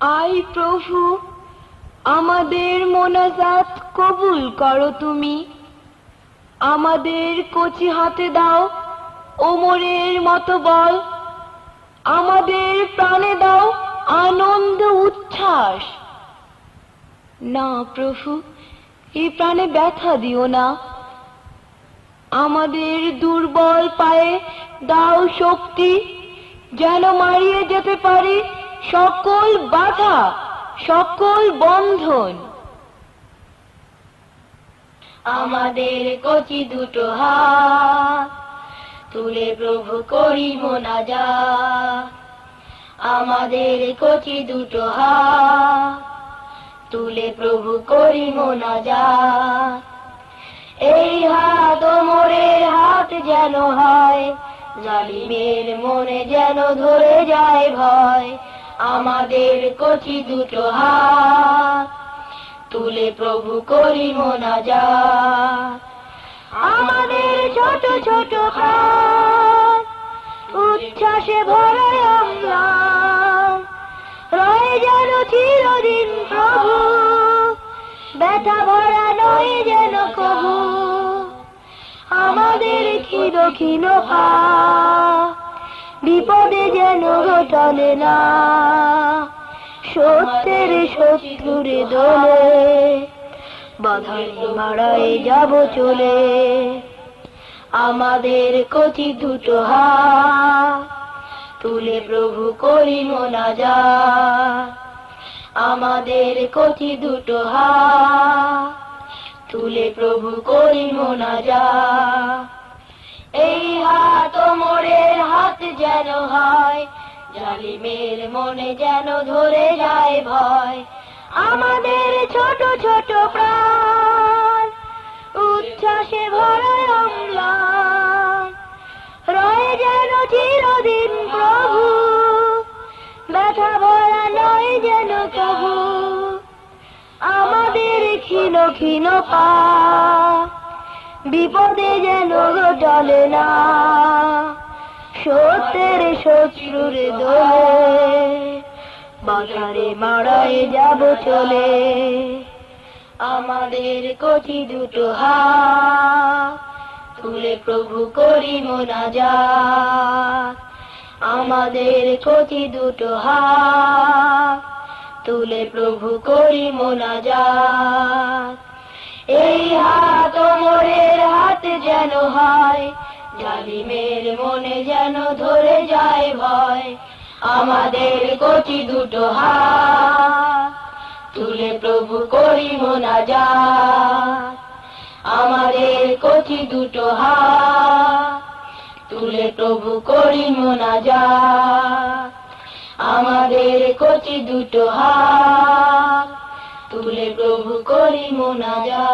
I প্রভু, আমাদের মোনাজাত কবুল করো তুমি। আমাদের কচি হাতে দাও ওমরের মতো বল। আমাদের প্রাণে দাও আনন্দ উচ্ছ্বাস। না প্রভু এই প্রাণে ব্যথা দিও না। আমাদের দুর্বল পায়ে দাও শক্তি, যেন মারিয়ে যেতে পারি সকল বাধা, সকল বন্ধন। আমাদের কচি দুটো হাত, তুলে প্রভু করি মোনাজা আমাদের কচি দুটো হাত, তুলে প্রভু করি মোনাজা এই হাত মোরের হাত যেন হয়, জালিমের মনে যেন ধরে যায় ভয়। আমাদের কচি দুটো হাত, তুলে প্রভু করি মোনাজা আমাদের ছোট ছোট হাত, উচ্ছ্বাসে ভরে রয়ে যেন চিরদিন প্রভু, ব্যথা ভরা নয় যেন কবু। আমাদের ক্ষীণ ক্ষীণ পা বিপদে যেন ঘটলে না। সত্যের শত্রুরে দলে বাধাই মারাই যাব চলে। আমাদের কচি দুটো হাত তুলে প্রভু করি মোনাজা আমাদের কচি দুটো হাত তুলে প্রভু করি এই হাত মোরের হাত যেন হয় জালিমের মনে যেন ধরে যায় ভয়। আমাদের ছোট ছোট প্রাণ, উচ্ছ্বাসে ভরা অম্লান। রয়ে যেন চিরদিন প্রভু, ব্যথা ভরা নয় যেন প্রভু আমাদের ক্ষীণ ক্ষীণ পা, বিপদে যেন চলে না। সত্যের শত্রুর দোলে, বাধারে মারায় যাব চলে। আমাদের কচি দুটো হাত, তুলে প্রভু করি মোনাজা আমাদের কচি দুটো হাত, তুলে প্রভু করি মোনাজা এই হাত মোরের হাত যেন হয়, জালিমের মনে যেন ধরে যায় ভয়। আমাদের কচি দুটো হাত, তুলে প্রভু করি মোনা যা আমাদের কচি দুটো হাত, তুলে প্রভু করি মোনা যা আমাদের কচি দুটো হাত তুলে প্রভু করি মোনাজা